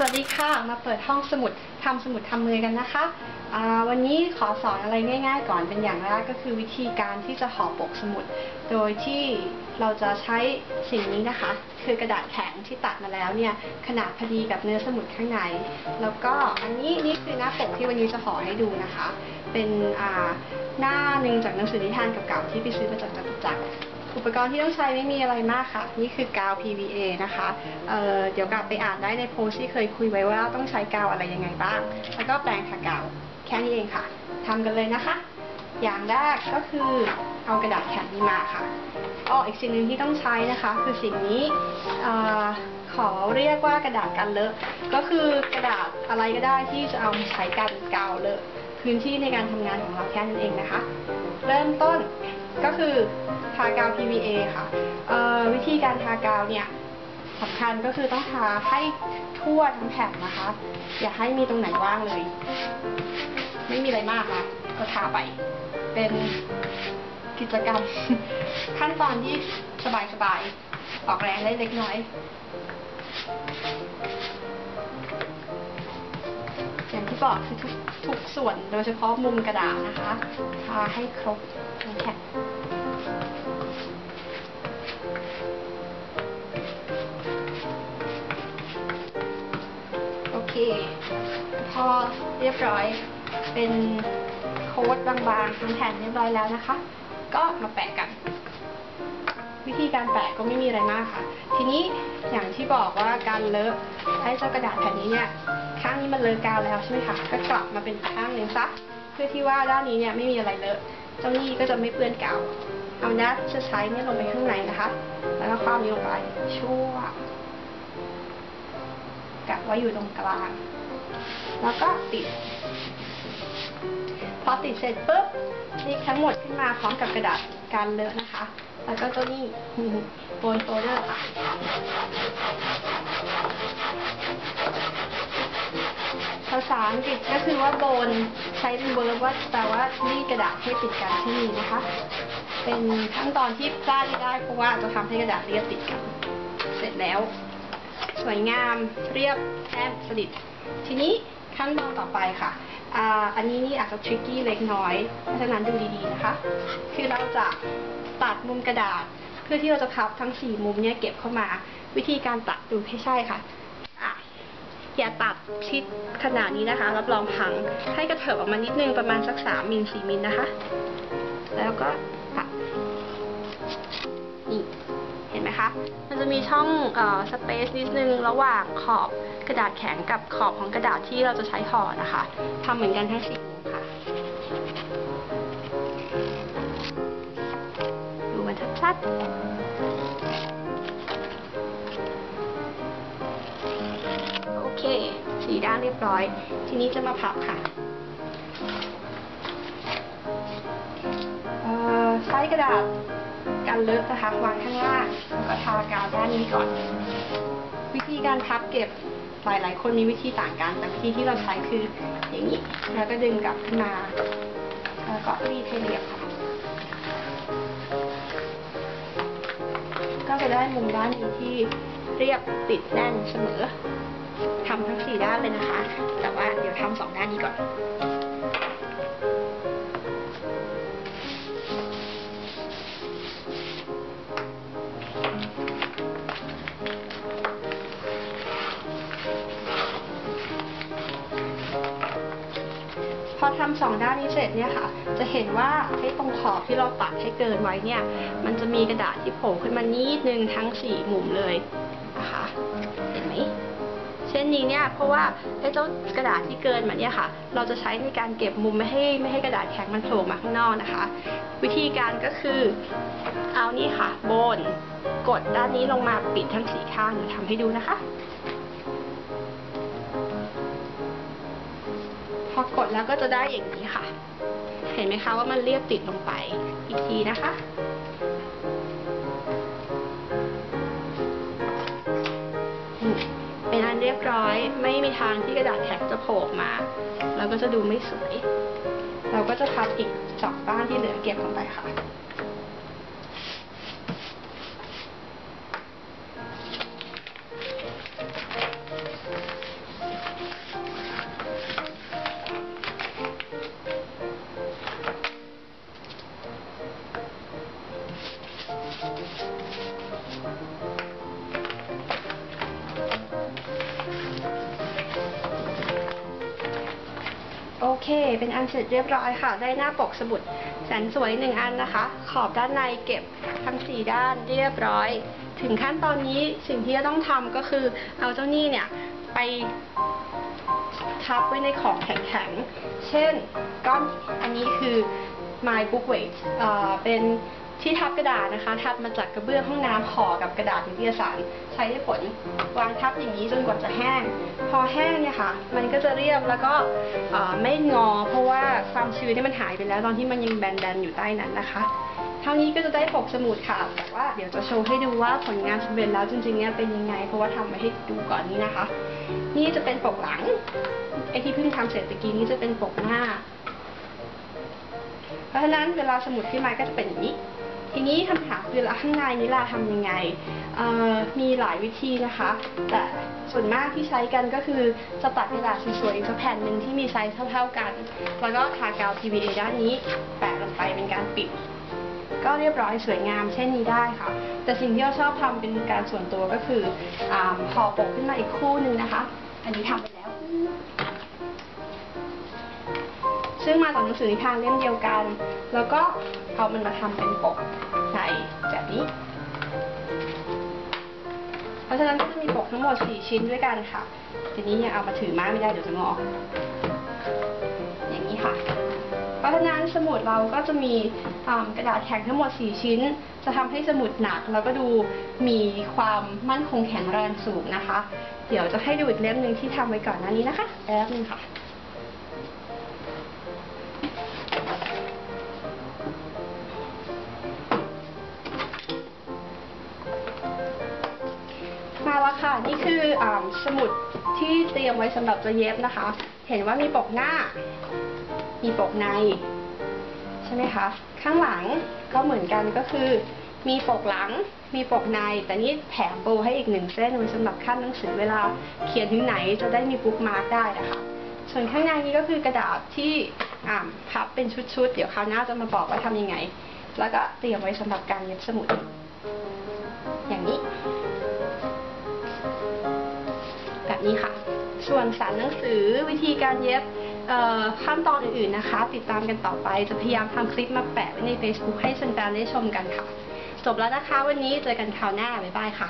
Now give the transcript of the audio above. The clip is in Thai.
สวัสดีค่ะมาเปิดห้องสมุดทำสมุดทำมือกันนะคะวันนี้ขอสอนอะไรง่าย ๆ ก่อนเป็นอย่างแรกก็คือวิธีการที่จะห่อปกสมุด โดยที่เราจะใช้สิ่งนี้นะคะ คือกระดาษแข็งที่ตัดมาแล้วเนี่ยขนาดพอดีกับเนื้อสมุดข้างใน แล้วก็อันนี้นี่คือหน้าปกที่วันนี้จะห่อให้ดูนะคะ เป็นหน้าหนึ่งจากหนังสือนิทานเก่าๆที่ไปซื้อมาจากจตุจักร อุปกรณ์ที่ต้องใช้ไม่มีอะไรมากค่ะ นี่คือกาว PVA นะคะเเดี๋ยวกลับไปอ่านได้ในโพสที่เคยคุยไว้ว่าต้องใช้กาวอะไรยังไงบ้าง แล้วก็แปรงทากาวแค่นี้เองค่ะทำกันเลยนะคะ อย่างแรกก็คือเอากระดาษแข็งนี้มาค่ะอ๋ออีกสิ่งหนึ่งที่ต้องใช้นะคะ คือสิ่งนี้อขอเรียกว่ากระดาษกันเลอะก็คือกระดาษอะไรก็ได้ที่จะเอามาใช้กันกาวเลอะพื้นที่ในการทำงานของเราแค่นั้นเองนะคะ เริ่มต้น ก็คือทากาว PVA ค่ะวิธีการทากาวเนี่ยสำคัญก็คือต้องทาให้ทั่วทั้งแผ่นนะคะ อย่าให้มีตรงไหนว่างเลย ไม่มีอะไรมากนะก็ทาไป เป็นกิจกรรม ขั้นตอนที่สบายๆออกแรงได้เล็กน้อย ที่บอกคือทุกทุกส่วนโดยเฉพาะมุมกระดาษนะคะทาให้ครบทั้งแผ่นพอเรียบร้อยเป็นโค้ดบางๆทั้งแผ่นเรียบร้อยแล้วนะคะ ก็มาแปะกัน วิธีการแปะก็ไม่มีอะไรมากค่ะ ทีนี้อย่างที่บอกว่าการเลอะให้เจ้ากระดาษแผ่นนี้เนี่ยข้างนี้มันเลอะกาวแล้วใช่ไหมคะก็กลับมาเป็นข้างหนึ่งซะเพื่อที่ว่าด้านนี้เนี่ยไม่มีอะไรเลอะเจ้านี่ก็จะไม่เปื้อนกาวเอาหน้าที่จะใช้เนี่ยลงไปข้างในนะคะ แล้วก็คว้านี้ลงไปชั่วกะไว้อยู่ตรงกลาง แล้วก็ติด พอติดเสร็จปุ๊บนี่ทั้งหมดขึ้นมาพร้อมกับกระดาษการเลอะนะคะ แล้วก็ตัวนี้โบนโฟลเดอร์ค่ะภาษาอังกฤษก็คือว่าโบนใช้เป็นเวิร์บว่าแปลว่ารีดกระดาษให้ติดกันที่นี่นะคะ เป็นขั้นตอนที่พลาดไม่ได้เพราะว่าจะทำให้กระดาษเรียบติดกัน เสร็จแล้ว สวยงามเรียบแทบสนิททีนี้ขั้นตอนต่อไปค่ะ อ่าอันนี้นี่อาจจะทริกกี้เล็กน้อย เพราะฉะนั้นดูดีๆนะคะ คือเราจะตัดมุมกระดาษ เพื่อที่เราจะพับทั้งสี่มุมเนี่ยเก็บเข้ามา วิธีการตัดดูให้ใช่ค่ะอะ อย่าตัดชิดขนาดนี้นะคะ รับรองพัง ให้กระเถิบออกมานิดนึงประมาณสักสามมิลสี่มิลนะคะ แล้วก็ตัดนี่ เห็นไหมคะ มันจะมีช่องเอ่อสเปซนิดนึงระหว่างขอบ กระดาษแข็งกับขอบของกระดาษที่เราจะใช้ห่อนะคะทำเหมือนกันทั้งสี่มุมค่ะ ดูมันชัดๆ โอเค สีด้านเรียบร้อย ทีนี้จะมาพับค่ะใช้กระดาษกันเลอะนะคะวางข้างล่างแล้วก็ทากาวด้านนี้ก่อน วิธีการพับเก็บ หลายคนมีวิธีต่างกัน แต่วิธีที่เราใช้คืออย่างนี้ แล้วก็ดึงกลับขึ้นมา แล้วก็รีดให้เรียบค่ะ ก็จะได้มุมด้านนี้ที่เรียบติดแน่นเสมอทำทั้งสี่ด้านเลยนะคะ แต่ว่าเดี๋ยวทำสองด้านนี้ก่อน อทำสองด้านนี้เสร็จเนี่ยค่ะ จะเห็นว่าไอ้ตรงขอบที่เราตัดให้เกินไว้เนี่ย มันจะมีกระดาษที่โผล่ขึ้นมานิดนึงทั้งสี่มุมเลยนะคะเห็นไหมเช่นนี้เนี่ยเพราะว่าไอ้เจ้ากระดาษที่เกินมาเนี่ยค่ะ เราจะใช้ในการเก็บมุมไม่ให้ไม่ให้กระดาษแข็งมันโผล่มาข้างนอกนะคะ วิธีการก็คือเอานี่ค่ะโบน กดด้านนี้ลงมาปิดทั้งสี่ข้างเดี๋ยวทำให้ดูนะคะ พอกดแล้วก็จะได้อย่างนี้ค่ะ เห็นไหมคะว่ามันเรียบติดลงไป อีกทีนะคะ เป็นอันเรียบร้อยไม่มีทางที่กระดาษแข็งจะโผล่มา แล้วก็จะดูไม่สวย เราก็จะพับอีกสองบ้านที่เหลือเก็บลงไปค่ะ เป็นอันเสร็จเรียบร้อยค่ะ ได้หน้าปกสมุดแสนสวยหนึ่งอันนะคะ ขอบด้านในเก็บทั้งสี่ด้านเรียบร้อย ถึงขั้นตอนนี้สิ่งที่จะต้องทำก็คือเอาเจ้านี่เนี่ยไปทับไว้ในของแข็งๆ เช่นก้อนอันนี้คือ My Book Weight เอ่อเป็น ที่ทับกระดาษนะคะ ทับมาจากกระเบื้องห้องน้ำห่อกับกระดาษนิตยสารใช้ได้ผลวางทับอย่างนี้จนกว่าจะแห้ง พอแห้งเนี่ยค่ะ มันก็จะเรียบแล้วก็เอ่อไม่งอ เพราะว่าความชื้นที่มันหายไปแล้วตอนที่มันยังแบนๆอยู่ใต้นั้นนะคะ เท่านี้ก็จะได้ปกสมุดค่ะ แต่ว่าเดี๋ยวจะโชว์ให้ดูว่าผลงานสำเร็จแล้วจริงๆเนี่ยเป็นยังไง เพราะว่าทำไว้ให้ดูก่อนนี้นะคะ นี่จะเป็นปกหลังไอที่เพิ่งทำเสร็จตะกี้นี้จะเป็นปกหน้า เพราะฉะนั้นเวลาสมุดขึ้นมาก็จะเป็นอย่างนี้ ทีนี้คำถามคือแล้วข้างในนี้ล่ะทำยังไง มีหลายวิธีนะคะ แต่ส่วนมากที่ใช้กันก็คือจะตัดกระดาษสวยๆอีกสักแผ่นหนึ่งที่มีไซส์เท่าๆกัน แล้วก็ทากาว PVA ด้านนี้แปะลงไปเป็นการปิด ก็เรียบร้อยสวยงามเช่นนี้ได้ค่ะ แต่สิ่งที่เราชอบทำเป็นการส่วนตัวก็คืออาห่อปกขึ้นมาอีกคู่หนึ่งนะคะ อันนี้ทำไป ซึ่งมาจากหนังสือนิทานเล่มเดียวกัน แล้วก็เอามันมาทำเป็นปกในแบบนี้ เพราะฉะนั้นก็จะมีปกทั้งหมด 4 ชิ้นด้วยกันค่ะ ทีนี้ยังเอามาถือไม้ไม่ได้เดี๋ยวจะงอ อย่างนี้ค่ะ เพราะฉะนั้นสมุดเราก็จะมีกระดาษแข็งทั้งหมด 4 ชิ้น จะทำให้สมุดหนักแล้วก็ดูมีความมั่นคงแข็งแรงสูงนะคะ เดี๋ยวจะให้ดูอีกเล่มหนึ่งที่ทำไว้ก่อนหน้านี้นะคะแป๊บนึงค่ะ ล้วค่ะ นี่คืออสมุดที่เตรียมไว้สำหรับจะเย็บนะคะ เห็นว่ามีปกหน้า มีปกใน ใช่ไหมคะ ข้างหลังก็เหมือนกันก็คือ มีปกหลัง มีปกใน แต่นี่แถมโบให้อีกหนึ่งเส้นไว้สำหรับขั้นหนังสือเวลาเขียนถึงไหนจะได้มีบุ๊กมาร์กได้นะคะ ส่วนข้างในนี้ก็คือกระดาษที่พับเป็นชุดๆ เดี๋ยวคราวหน้าจะมาบอกว่าทำยังไง แล้วก็เตรียมไว้สำหรับการเย็บสมุด อย่างนี้ แบบนี้ค่ะ ส่วนสารหนังสือวิธีการเย็บขั้นตอนอื่นๆนะคะ ติดตามกันต่อไปจะพยายามทำคลิปมาแปะไว้ใน Facebook ให้แฟนๆได้ชมกันค่ะ จบแล้วนะคะวันนี้เจอกันคราวหน้า บ๊ายบายค่ะ